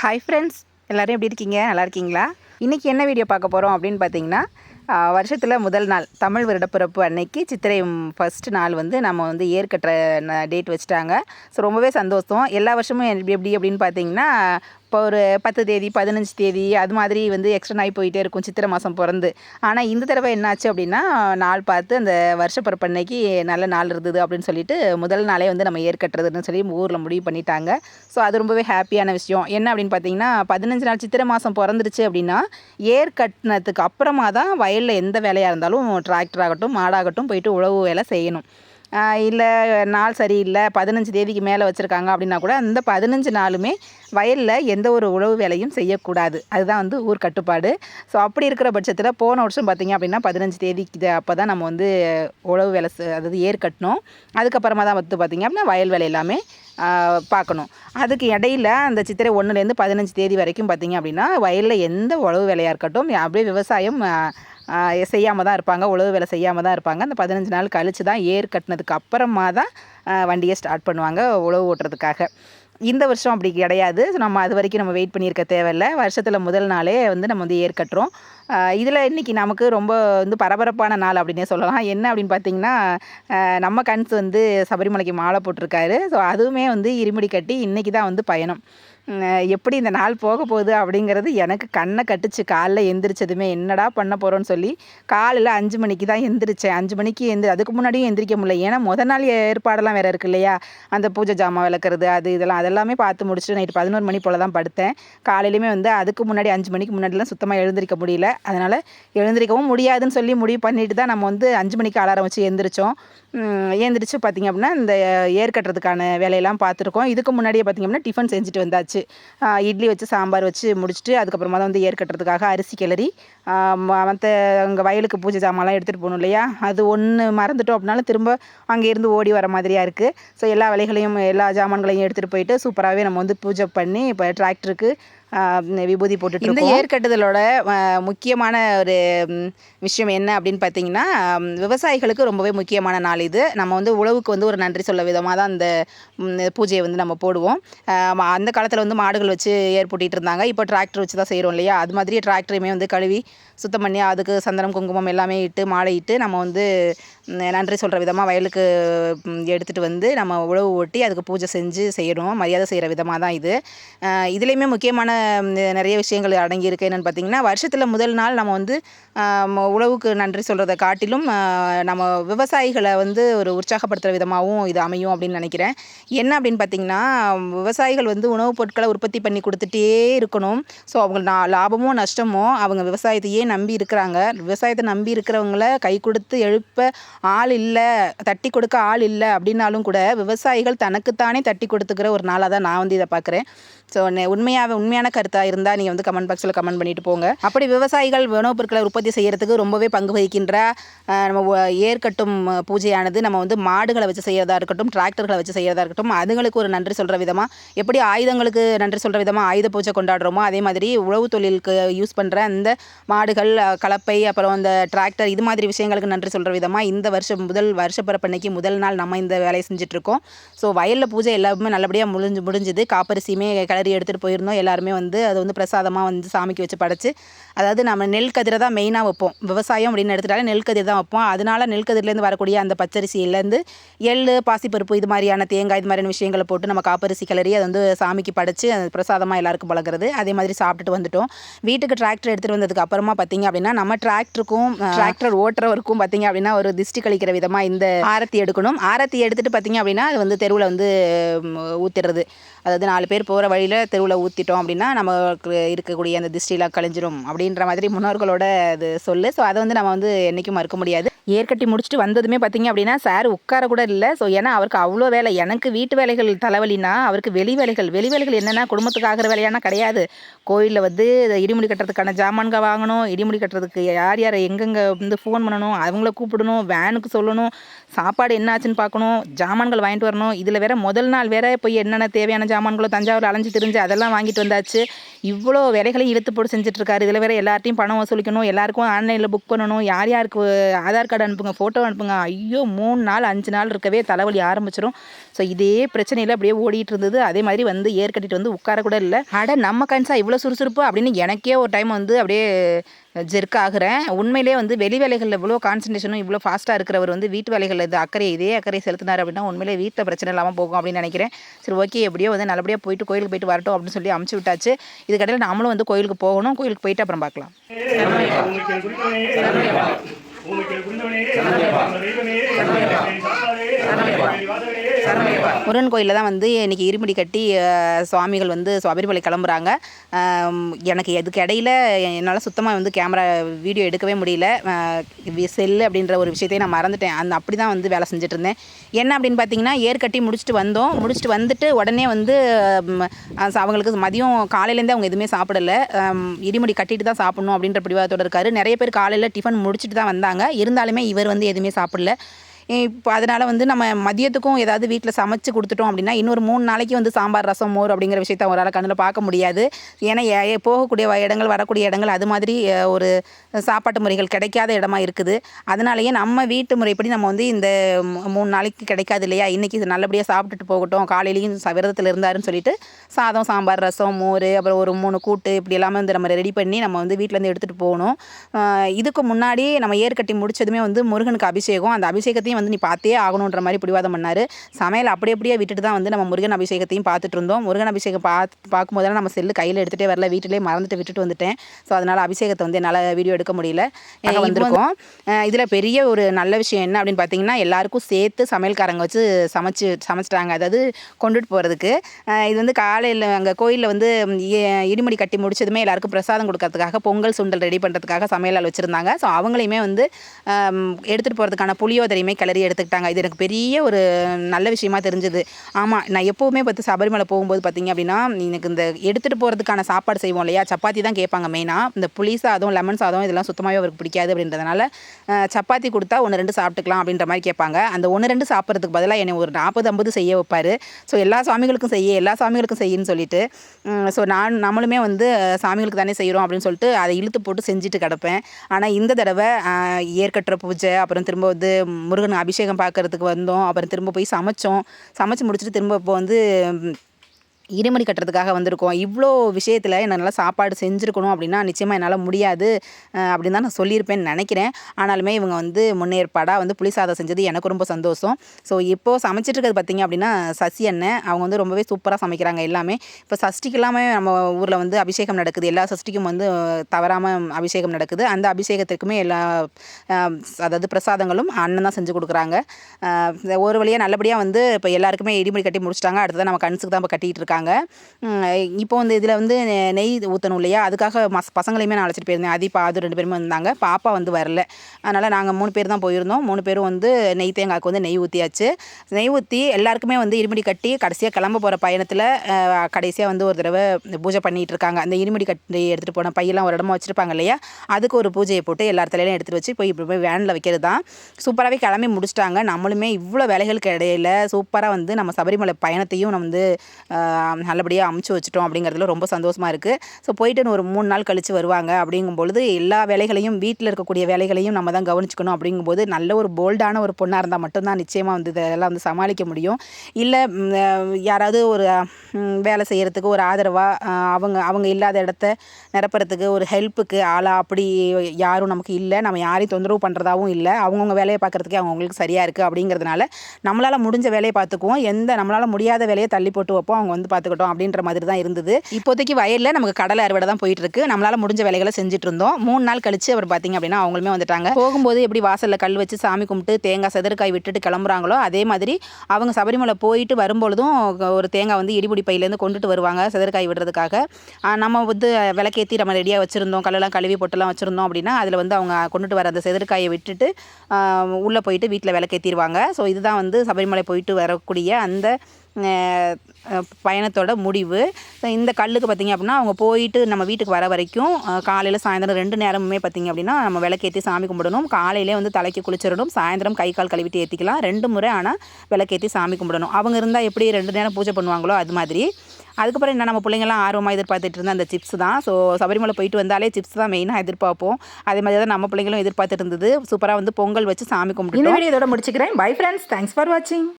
Hi friends எல்லோரும் எப்படி இருக்கீங்க? நல்லா இருக்கீங்களா? இன்றைக்கி என்ன வீடியோ பார்க்க போகிறோம் அப்படின்னு பார்த்தீங்கன்னா வருஷத்தில் முதல் நாள் தமிழ் வருடப்பிறப்பு அன்னைக்கு சித்திரை ஃபஸ்ட்டு நாள் வந்து நம்ம வந்து ஏற்கட்டுற டேட் வச்சுட்டாங்க. ஸோ ரொம்பவே சந்தோஷம். எல்லா வருஷமும் எப்படி எப்படி அப்படின்னு பார்த்தீங்கன்னா இப்போ ஒரு பத்து தேதி பதினஞ்சு தேதி அது மாதிரி வந்து எக்ஸ்டன் ஆகி போயிட்டே இருக்கும் சித்திரை மாதம் பிறந்து. ஆனால் இந்த தடவை என்னாச்சு அப்படின்னா நாள் பார்த்து அந்த வருஷப்பிறப்பு அன்னைக்கு நல்ல நாள் இருந்தது அப்படின்னு சொல்லிட்டு முதல் நாளே வந்து நம்ம ஏற்கட்டுறதுன்னு சொல்லி ஊரில் முடிவு பண்ணிட்டாங்க. ஸோ அது ரொம்பவே ஹாப்பியான விஷயம். என்ன அப்படின்னு பார்த்தீங்கன்னா பதினஞ்சு நாள் சித்திரை மாதம் பிறந்துருச்சு அப்படின்னா ஏர் கட்டினதுக்கு அப்புறமா தான் வயலில் எந்த வேலையாக இருந்தாலும் டிராக்டர் ஆகட்டும் மாடாகட்டும் போயிட்டு உழவு வேலை செய்யணும். இல்லை நாள் சரியில்லை பதினஞ்சு தேதிக்கு மேலே வச்சுருக்காங்க அப்படின்னா கூட அந்த பதினஞ்சு நாளுமே வயலில் எந்த ஒரு உழவு வேலையும் செய்யக்கூடாது. அதுதான் வந்து ஊர் கட்டுப்பாடு. ஸோ அப்படி இருக்கிற பட்சத்தில் போன வருஷம் பார்த்திங்க அப்படின்னா பதினஞ்சு தேதிக்கு அப்போ தான் நம்ம வந்து உழவு வேலை அதாவது ஏர் கட்டணும் அதுக்கப்புறமா தான் வந்து பார்த்திங்க அப்படின்னா வயல் வேலை எல்லாமே பார்க்கணும் அதுக்கு இடையில அந்த சித்திரை ஒன்றுலேருந்து பதினஞ்சு தேதி வரைக்கும் பார்த்திங்க அப்படின்னா வயலில் எந்த உழவு வேலையாக இருக்கட்டும் அப்படியே விவசாயம் செய்யாமல் தான் இருப்பாங்க உழவு வேலை செய்யாமல் தான் இருப்பாங்க. அந்த பதினஞ்சு நாள் கழித்து தான் ஏர் கட்டினதுக்கு அப்புறமா தான் வண்டியை ஸ்டார்ட் பண்ணுவாங்க உழவு ஓட்டுறதுக்காக. இந்த வருஷம் அப்படி கிடையாது. நம்ம அது வரைக்கும் நம்ம வெயிட் பண்ணியிருக்க தேவையில்லை. வருஷத்தில் முதல் நாளே வந்து நம்ம வந்து ஏர் கட்டுறோம். இதில் இன்றைக்கி நமக்கு ரொம்ப வந்து பரபரப்பான நாள் அப்படின்னே சொல்லலாம். என்ன அப்படின்னு பார்த்தீங்கன்னா நம்ம கன்ஸ் வந்து சபரிமலைக்கு மாலை போட்டிருக்காரு. ஸோ அதுவுமே வந்து இருமுடி கட்டி இன்றைக்கி தான் வந்து பயணம். எப்படி இந்த நாள் போக போகுது அப்படிங்கிறது எனக்கு கண்ணை கட்டுச்சு. காலைல எந்திரிச்சதுமே என்னடா பண்ண போகிறோன்னு சொல்லி காலையில் அஞ்சு மணிக்கு தான் எந்திரிச்சேன். அஞ்சு மணிக்கு எந்திரி அதுக்கு முன்னாடியும் எந்திரிக்க முடியல. ஏன்னா முத நாள் ஏற்பாடெல்லாம் வேறு இருக்கு இல்லையா? அந்த பூஜை ஜாமான் விளக்குறது அது இதெல்லாம் அதெல்லாமே பார்த்து முடிச்சுட்டு நைட்டு பதினோரு மணி போல் தான் படுத்தேன். காலையிலுமே வந்து அதுக்கு முன்னாடி அஞ்சு மணிக்கு முன்னாடிலாம் சுத்தமாக எழுந்திரிக்க முடியல. அதனால் எழுந்திரிக்கவும் முடியாதுன்னு சொல்லி முடிவு பண்ணிட்டு தான் நம்ம வந்து அஞ்சு மணிக்கு அலாரம் வச்சு எழுந்திரிச்சோம் எழுந்திரிச்சு பார்த்திங்க அப்படின்னா இந்த ஏர் கட்டுறதுக்கான வேலையெல்லாம் பார்த்துருக்கோம் இதுக்கு முன்னாடியே பார்த்திங்க அப்படின்னா டிஃபன் செஞ்சுட்டு வந்தாச்சு. இட்லி வச்சு சாம்பார் வச்சு முடிச்சுட்டு அதுக்கப்புறமா தான் வந்து ஏர் கட்டுறதுக்காக அரிசி கிளறி மற்ற அங்கே வயலுக்கு பூஜை ஜாமான்லாம் எடுத்துகிட்டு போகணும் இல்லையா? அது ஒன்று மறந்துட்டோம் அப்படின்னாலும் திரும்ப அங்கேருந்து ஓடி வர மாதிரியாக இருக்குது ஸோ எல்லா வேலைகளையும் எல்லா ஜாமான்களையும் எடுத்துகிட்டு போயிட்டு சூப்பராகவே நம்ம வந்து பூஜை பண்ணி இப்போ டிராக்டருக்கு விபூதி போட்டுட்டு இந்த ஏற்கட்டுதலோட முக்கியமான ஒரு விஷயம் என்ன அப்படின்னு பார்த்தீங்கன்னா விவசாயிகளுக்கு ரொம்பவே முக்கியமான நாள் இது. நம்ம வந்து உழவுக்கு வந்து ஒரு நன்றி சொல்ல விதமாக தான் அந்த பூஜையை வந்து நம்ம போடுவோம். அந்த காலத்தில் வந்து மாடுகள் வச்சு ஏர் இருந்தாங்க. இப்போ டிராக்டர் வச்சு தான் செய்கிறோம் இல்லையா? அது மாதிரியே டிராக்டரையுமே வந்து கழுவி சுத்தம் பண்ணி அதுக்கு சந்தனம் குங்குமம் எல்லாமே இட்டு மாலை இட்டு நம்ம வந்து நன்றி சொல்கிற விதமாக வயலுக்கு எடுத்துகிட்டு வந்து நம்ம உழவு ஓட்டி அதுக்கு பூஜை செஞ்சு செய்யணும். மரியாதை செய்கிற விதமாக தான் இது. இதுலேயுமே முக்கியமான நிறைய விஷயங்கள் அடங்கியிருக்கு. என்னென்னு பார்த்தீங்கன்னா வருஷத்தில் முதல் நாள் நம்ம வந்து உழவுக்கு நன்றி சொல்கிறத காட்டிலும் நம்ம விவசாயிகளை வந்து ஒரு உற்சாகப்படுத்துகிற விதமாகவும் இது அமையும் அப்படின்னு நினைக்கிறேன். என்ன அப்படின்னு பார்த்தீங்கன்னா விவசாயிகள் வந்து உணவுப் பொருட்களை உற்பத்தி பண்ணி கொடுத்துட்டே இருக்கணும். ஸோ அவங்க லாபமோ நஷ்டமோ அவங்க விவசாயத்தையே நம்பி இருக்கிறாங்க. விவசாயத்தை நம்பி இருக்கிறவங்கள கை கொடுத்து எழுப்ப ஆள் இல்லை தட்டி கொடுக்க ஆள் இல்லை அப்படின்னாலும் கூட விவசாயிகள் தனக்குத்தானே தட்டி கொடுத்துக்கிற ஒரு நாளாக தான் நான் வந்து இதை பார்க்குறேன். ஸோ உண்மையாக உண்மையான கருத்தாக இருந்தால் நீங்கள் வந்து கமெண்ட் பாக்ஸில் கமெண்ட் பண்ணிட்டு போங்க. அப்படி விவசாயிகள் உணவுப் பொருட்களை உற்பத்தி செய்கிறதுக்கு ரொம்பவே பங்கு வகிக்கின்ற நம்ம ஏற்கட்டும் பூஜையானது நம்ம வந்து மாடுகளை வச்சு செய்கிறதா இருக்கட்டும் டிராக்டர்களை வச்சு செய்கிறதா இருக்கட்டும் அதுங்களுக்கு ஒரு நன்றி சொல்கிற விதமாக எப்படி ஆயுதங்களுக்கு நன்றி சொல்கிற விதமாக ஆயுத பூஜை கொண்டாடுறோமோ அதே மாதிரி உழவு தொழிலுக்கு யூஸ் பண்ணுற அந்த மாடுகள் கலப்பை அப்புறம் அந்த டிராக்டர் இது மாதிரி விஷயங்களுக்கு நன்றி சொல்கிற விதமாக இந்த வருஷம் முதல் வருஷப்பிறப்பன்னைக்கு முதல் நாள் நம்ம இந்த வேலையை செஞ்சிட்ருக்கோம் ஸோ வயலில் பூஜை எல்லாமே நல்லபடியாக முடிஞ்சு முடிஞ்சுது. காப்பரிசியுமே கிளறி எடுத்துகிட்டு போயிருந்தோம். எல்லாருமே வந்து அது வந்து பிரசாதமாக வந்து சாமிக்கு வச்சு படைச்சு அதாவது நம்ம நெல் கதிரை தான் மெயினாக வைப்போம். விவசாயம் அப்படின்னு எடுத்துட்டாலே நெல் கதிர் தான் வைப்போம். அதனால நெல் கதிர்லேருந்து வரக்கூடிய அந்த பச்சரிசியிலேருந்து எள் பாசிப்பருப்பு இது மாதிரியான தேங்காய் இது மாதிரியான விஷயங்களை போட்டு நம்ம காப்பரிசி கிளறி அதை வந்து சாமிக்கு படைச்சு அது பிரசாதமாக எல்லாருக்கும் பழகிறது அதே மாதிரி சாப்பிட்டுட்டு வந்துட்டோம். வீட்டுக்கு டிராக்டர் எடுத்துகிட்டு வந்ததுக்கு அப்புறமா பார்த்தீங்க அப்படின்னா நம்ம டிராக்டருக்கும் டிராக்டர் ஓட்டுறவருக்கும் பார்த்தீங்க அப்படின்னா ஒரு திஷ்டி கழிக்கிற விதமாக இந்த ஆரத்தி எடுக்கணும். ஆரத்தி எடுத்துகிட்டு பார்த்தீங்க அப்படின்னா அது வந்து தெருவில் வந்து ஊற்றுறது அதாவது நாலு பேர் போகிற வழியில் தெருவில் ஊற்றிட்டோம் அப்படின்னா நமக்கு இருக்கக்கூடிய அந்த திஷ்டிலாம் கழிஞ்சிரும் அப்படின்ற மாதிரி முன்னோர்களோட இது சொல்லு. ஸோ அதை வந்து நம்ம வந்து என்றைக்கும் மறுக்க முடியாது. ஏற்கட்டி முடிச்சுட்டு வந்ததுமே பார்த்தீங்க அப்படின்னா சார் உட்கார கூட இல்லை. ஸோ ஏன்னா அவருக்கு அவ்வளோ வேலை. எனக்கு வீட்டு வேலைகள் தலைவலினா அவருக்கு வெளி வேலைகள். வெளி வேலைகள் என்னென்னா குடும்பத்துக்கு ஆகிற வேலையானா கிடையாது. கோயிலில் வந்து இடிமுடி கட்டுறதுக்கான ஜாமான்கள் வாங்கணும். இடிமுடி கட்டுறதுக்கு யார் யார் எங்கெங்கே வந்து ஃபோன் பண்ணணும். அவங்கள கூப்பிடணும். வேனுக்கு சொல்லணும். சாப்பாடு என்ன ஆச்சுன்னு பார்க்கணும். ஜாமான்கள் வாங்கிட்டு வரணும். இதில் வேற முதல் நாள் வேற போய் என்னென்ன தேவையான ஜாமான்களோ தஞ்சாவூர் அலைஞ்சு திரிஞ்சு அதெல்லாம் வாங்கிட்டு வந்தாச்சு. இவ்வளோ வேலைகளையும் இழுத்து போட்டு செஞ்சுட்ருக்காரு இதில் வேறு எல்லார்ட்டையும் பணம் வசூலிக்கணும். எல்லாருக்கும் ஆன்லைனில் புக் பண்ணணும். யார் யாருக்கு ஆதார் கார்டு அனுப்புங்க ஃபோட்டோ அனுப்புங்க. ஐயோ மூணு நாள் அஞ்சு நாள் இருக்கவே தலைவலி ஆரம்பிச்சிடும் ஸோ இதே பிரச்சனையில் அப்படியே ஓடிட்டு இருந்தது. அதே மாதிரி வந்து ஏர் கட்டிட்டு வந்து உட்கார கூட இல்லை. அட நம்ம கன்சா இவ்வளோ சுறுசுறுப்பு அப்படின்னு எனக்கே ஒரு டைம் வந்து அப்படியே ஜெர்க் ஆகுறேன். உண்மையிலே வந்து வெளி வேலைகளில் இவ்வளோ கான்சன்ட்ரேஷனும் இவ்வளோ ஃபாஸ்ட்டாக இருக்கிறவர் வந்து வீட்டு வேலைகளில் இது அக்கறை இதே அக்கறை செலுத்தினார் அப்படின்னா உண்மையிலே வீட்டில் பிரச்சனை இல்லாமல் போகும் அப்படின்னு நினைக்கிறேன். சரி ஓகே எப்படியோ வந்து நல்லபடியாக போயிட்டு கோயிலுக்கு போயிட்டு வரட்டும் அப்படின்னு சொல்லி அமுச்சு விட்டாச்சு. இதுக்கடையில் நாமளும் வந்து கோயிலுக்கு போகணும். கோயிலுக்கு போயிட்டு அப்புறம் பார்க்கலாம். உங்களுக்கு குறித்தவனே தெய்வமே சாத்தாரே வாதவே முருகன் கோயிலில் தான் வந்து இன்றைக்கி இருமுடி கட்டி சுவாமிகள் வந்து சபரிமலை கிளம்புறாங்க. எனக்கு இதுக்கு இடையில என்னால் சுத்தமாக வந்து கேமரா வீடியோ எடுக்கவே முடியல. செல்லு அப்படின்ற ஒரு விஷயத்தையும் நான் மறந்துட்டேன். அந்த அப்படி தான் வந்து வேலை செஞ்சுட்டு இருந்தேன். என்ன அப்படின்னு பார்த்தீங்கன்னா ஏர் கட்டி முடிச்சுட்டு வந்தோம். முடிச்சுட்டு வந்துட்டு உடனே வந்து அவங்களுக்கு மதியம் காலையிலேருந்தே அவங்க எதுவுமே சாப்பிடல. இருமுடி கட்டிட்டு தான் சாப்பிடணும் அப்படின்ற பிடிவாதத்தோட இருக்காரு. நிறைய பேர் காலையில் டிஃபன் முடிச்சுட்டு தான் வந்தாங்க. இருந்தாலுமே இவர் வந்து எதுவுமே சாப்பிடல. இப்போ அதனால் வந்து நம்ம மதியத்துக்கும் ஏதாவது வீட்டில் சமைச்சு கொடுத்துட்டோம் அப்படின்னா இன்னொரு மூணு நாளைக்கு வந்து சாம்பார் ரசம் மோர் அப்படிங்கிற விஷயத்த அவரால் கண்ணில் பார்க்க முடியாது. ஏன்னா ஏ- போகக்கூடிய வ- இடங்கள் வரக்கூடிய இடங்கள் அது மாதிரி ஒரு சாப்பாட்டு முறைகள் கிடைக்காத இடமா இருக்குது. அதனாலேயே நம்ம வீட்டு முறைப்படி நம்ம வந்து இந்த மூணு நாளைக்கு கிடைக்காது இல்லையா? இன்றைக்கி நல்லபடியாக சாப்பிட்டுட்டு போகட்டும். காலையிலையும் ச- விரதத்தில் இருந்தாருன்னு சொல்லிட்டு சாதம் சாம்பார் ரசம் மோர் அப்புறம் ஒரு மூணு கூட்டு இப்படி எல்லாமே வந்து நம்ம ரெடி பண்ணி நம்ம வந்து வீட்டிலேருந்து எடுத்துகிட்டு போகணும். இதுக்கு முன்னாடி நம்ம ஏற்கட்டி முடிச்சதுமே வந்து முருகனுக்கு அபிஷேகம். அந்த அபிஷேகத்தையும் வந்து நீ பார்த்தே ஆகணுன்ற மாதிரி பிடிவாதம் பண்ணார். சமையல் அப்படி அப்படியே விட்டுட்டு தான் வந்து நம்ம முருகன் அபிஷேகத்தையும் பார்த்துட்டு இருந்தோம். முருகன் அபிஷேகம் பார்த்து பார்க்கும்போதெல்லாம் நம்ம செல்லு கையில் எடுத்துகிட்டே வரல வீட்டிலே மறந்துட்டு விட்டுட்டு வந்துட்டேன். ஸோ அதனால் அபிஷேகத்தை வந்து என்னால் வீடியோ எடுக்க முடியல. வந்திருக்கோம். இதில் பெரிய ஒரு நல்ல விஷயம் என்ன அப்படின்னு பார்த்தீங்கன்னா எல்லாருக்கும் சேர்த்து சமையல்காரங்க வச்சு சமைச்சு சமைச்சிட்டாங்க. அதாவது கொண்டுட்டு போகிறதுக்கு இது வந்து காலையில் அங்கே கோயிலில் வந்து இடிமுடி கட்டி முடிச்சதுமே எல்லாருக்கும் பிரசாதம் கொடுக்கறதுக்காக பொங்கல் சுண்டல் ரெடி பண்ணுறதுக்காக சமையலால் வச்சுருந்தாங்க. ஸோ அவங்களையுமே வந்து எடுத்துகிட்டு போகிறதுக்கான புளியோதரையுமே கிளறி எடுத்துக்கிட்டாங்க. இது எனக்கு பெரிய ஒரு நல்ல விஷயமா தெரிஞ்சுது. ஆமாம் நான் எப்போவுமே பார்த்து சபரிமலை போகும்போது பார்த்தீங்க அப்படின்னா எனக்கு இந்த எடுத்துகிட்டு போகிறதுக்கான சாப்பாடு செய்வோம் இல்லையா? சப்பாத்தி தான் கேட்பாங்க மெயினாக இந்த புளி சாதம் லெமன் சாதம் இதெல்லாம் சுத்தமாகவே அவருக்கு பிடிக்காது அப்படின்றதுனால சப்பாத்தி கொடுத்தா ஒன்று ரெண்டு சாப்பிட்டுக்கலாம் அப்படின்ற மாதிரி கேட்பாங்க. அந்த ஒன்று ரெண்டு சாப்பிட்றதுக்கு பதிலாக என்னை ஒரு நாற்பது ஐம்பது செய்ய வைப்பார். ஸோ எல்லா சாமிகளுக்கும் செய்ய எல்லா சாமிகளுக்கும் செய்யுன்னு சொல்லிட்டு ஸோ நான் நம்மளுமே வந்து சாமிகளுக்கு தானே செய்கிறோம் அப்படின்னு சொல்லிட்டு அதை இழுத்து போட்டு செஞ்சுட்டு கிடப்பேன். ஆனால் இந்த தடவை ஏற்கட்டுற பூஜை அப்புறம் திரும்ப வந்து முருகன் அபிஷேகம் பார்க்கறதுக்கு வந்தோம். அப்புறம் திரும்ப போய் சமைச்சோம். சமைச்சு முடிச்சுட்டு திரும்ப இப்போ வந்து இருமணி கட்டுறதுக்காக வந்திருக்கோம். இவ்வளோ விஷயத்தில் என்னால் சாப்பாடு செஞ்சுருக்கணும் அப்படின்னா நிச்சயமாக என்னால் முடியாது. அப்படின்னு தான் நான் சொல்லியிருப்பேன்னு நினைக்கிறேன். ஆனாலுமே இவங்க வந்து முன்னேற்பாடாக வந்து புளி சாதம் செஞ்சது எனக்கு ரொம்ப சந்தோஷம். ஸோ இப்போது சமைச்சிட்டு இருக்கிறது பார்த்திங்க அப்படின்னா சசி அண்ணன். அவங்க வந்து ரொம்பவே சூப்பராக சமைக்கிறாங்க எல்லாமே. இப்போ சஷ்டிக்கு எல்லாமே நம்ம ஊரில் வந்து அபிஷேகம் நடக்குது. எல்லா சஷ்டிக்கும் வந்து தவறாமல் அபிஷேகம் நடக்குது. அந்த அபிஷேகத்திற்குமே எல்லா அதாவது பிரசாதங்களும் அண்ணன் தான் செஞ்சு கொடுக்குறாங்க. ஒரு வழியாக நல்லபடியாக வந்து இப்போ எல்லாருக்குமே இடிமடி கட்டி முடிச்சிட்டாங்க. அடுத்ததான் நம்ம கண்ணுக்கு தான் இப்போ கட்டிகிட்டு இருக்காங்க. உம், இப்போ வந்து இதில் வந்து நெய் ஊற்றணும் இல்லையா? அதுக்காக மஸ் பசங்களையுமே நான் அழைச்சிட்டு போயிருந்தேன். அதிப்பா அது ரெண்டு பேருமே வந்தாங்க. பாப்பா வந்து வரல. அதனால் நாங்கள் மூணு பேர் தான் போயிருந்தோம். மூணு பேரும் வந்து நெய் தேங்காய்க்கு வந்து நெய் ஊற்றியாச்சு நெய் ஊற்றி எல்லாருக்குமே வந்து இருமுடி கட்டி கடைசியாக கிளம்ப போகிற பயணத்தில் கடைசியாக வந்து ஒரு தடவை பூஜை பண்ணிகிட்டு இருக்காங்க. அந்த இருமுடி கட்டி எடுத்துகிட்டு போன பையெல்லாம் ஒரு இடமா வச்சுருப்பாங்க இல்லையா? அதுக்கு ஒரு பூஜையை போட்டு எல்லா தலையிலையும் எடுத்துகிட்டு வச்சு போய் இப்படி போய் வேனில் வைக்கிறது தான் சூப்பராகவே கிளம்பி முடிச்சிட்டாங்க. நம்மளுமே இவ்வளோ வேலைகளுக்கு இடையில சூப்பராக வந்து நம்ம சபரிமலை பயணத்தையும் நம்ம வந்து நல்லபடியாக அமுச்சு வச்சுட்டோம் அப்படிங்கிறதுல ரொம்ப சந்தோஷமாக இருக்குது ஸோ போயிட்டுன்னு ஒரு மூணு நாள் கழித்து வருவாங்க. அப்படிங்கும் பொழுது எல்லா வேலைகளையும் வீட்டில் இருக்கக்கூடிய வேலைகளையும் நம்ம தான் கவனிச்சுக்கணும் அப்படிங்கும்போது நல்ல ஒரு போல்டான ஒரு பொண்ணாக இருந்தால் மட்டும்தான் நிச்சயமாக வந்து இதெல்லாம் வந்து சமாளிக்க முடியும். இல்லை யாராவது ஒரு வேலை செய்கிறதுக்கு ஒரு ஆதரவாக அவங்க அவங்க இல்லாத இடத்த நிரப்புறதுக்கு ஒரு ஹெல்ப்புக்கு ஆளா அப்படி யாரும் நமக்கு இல்லை. நம்ம யாரையும் தொந்தரவு பண்ணுறதாவும் இல்லை. அவங்கவுங்க வேலையை பார்க்குறதுக்கே அவங்களுக்கு சரியாக இருக்குது அப்படிங்கிறதுனால நம்மளால் முடிஞ்ச வேலையை பார்த்துக்குவோம். எந்த நம்மளால் முடியாத வேலையை தள்ளி போட்டு வைப்போம். அவங்க வந்து பார்த்துக்கிட்டோம் அப்படின்ற மாதிரி தான் இருந்தது. இப்போதைக்கு வயலில் நமக்கு கடலை அறுவடை தான் போயிட்டு இருக்கு நம்மளால் முடிஞ்ச வேலைகளை செஞ்சுட்டு இருந்தோம் மூணு நாள் கழிச்சு அவர் பார்த்தீங்க அப்படின்னா அவங்களுமே வந்துட்டாங்க. போகும்போது எப்படி வாசலில் கல் வச்சு சாமி கும்பிட்டு தேங்காய் செதற்காய் விட்டுட்டு கிளம்புறாங்களோ அதே மாதிரி அவங்க சபரிமலை போயிட்டு வரும்பொழுதும் ஒரு தேங்காய் வந்து இடிபுடி பையிலேருந்து கொண்டுட்டு வருவாங்க செதற்காய் விடுறதுக்காக. நம்ம வந்து விளக்கேற்றி நம்ம ரெடியாக வச்சுருந்தோம். கல்லெல்லாம் கழுவி பொட்டெல்லாம் வச்சுருந்தோம் அப்படின்னா அதில் வந்து அவங்க கொண்டுட்டு வர அந்த செதற்காயை விட்டுட்டு உள்ளே போயிட்டு வீட்டில் விளக்கேற்றிடுவாங்க ஸோ இதுதான் வந்து சபரிமலை போயிட்டு வரக்கூடிய அந்த பயணத்தோட முடிவு. இந்த கல்லுக்கு பார்த்திங்க அப்படின்னா அவங்க போயிட்டு நம்ம வீட்டுக்கு வர வரைக்கும் காலையில் சாயந்தரம் ரெண்டு நேரமுமே பார்த்திங்க அப்படின்னா நம்ம விளக்கேற்றி சாமி கும்பிடணும். காலையிலே வந்து தலைக்கு குளிச்சிடணும். சாயந்தரம் கை கால் கழுவிட்டு ஏற்றிக்கலாம் ரெண்டு முறை ஆனால் விளக்கேற்றி சாமி கும்பிடணும். அவங்க இருந்தால் எப்படி ரெண்டு நேரம் பூஜை பண்ணுவாங்களோ அது மாதிரி. அதுக்கப்புறம் என்ன நம்ம பிள்ளைங்களாம் ஆர்வமாக எதிர்பார்த்துட்டு இருந்த அந்த சிப்ஸ் தான். ஸோ சபரிமலை போயிட்டு வந்தாலே சிப்ஸ் தான் மெயினாக எதிர்பார்ப்போம். அதே மாதிரி தான் நம்ம பிள்ளைங்களும் எதிர்பார்த்துட்டு இருந்தது. சூப்பராக வந்து பொங்கல் வச்சு சாமி கும்பிட்டு இந்த வீடியோ இதோட முடிச்சுக்கிறேன். பை ஃப்ரெண்ட்ஸ் தேங்க்ஸ் ஃபார் வாட்சிங்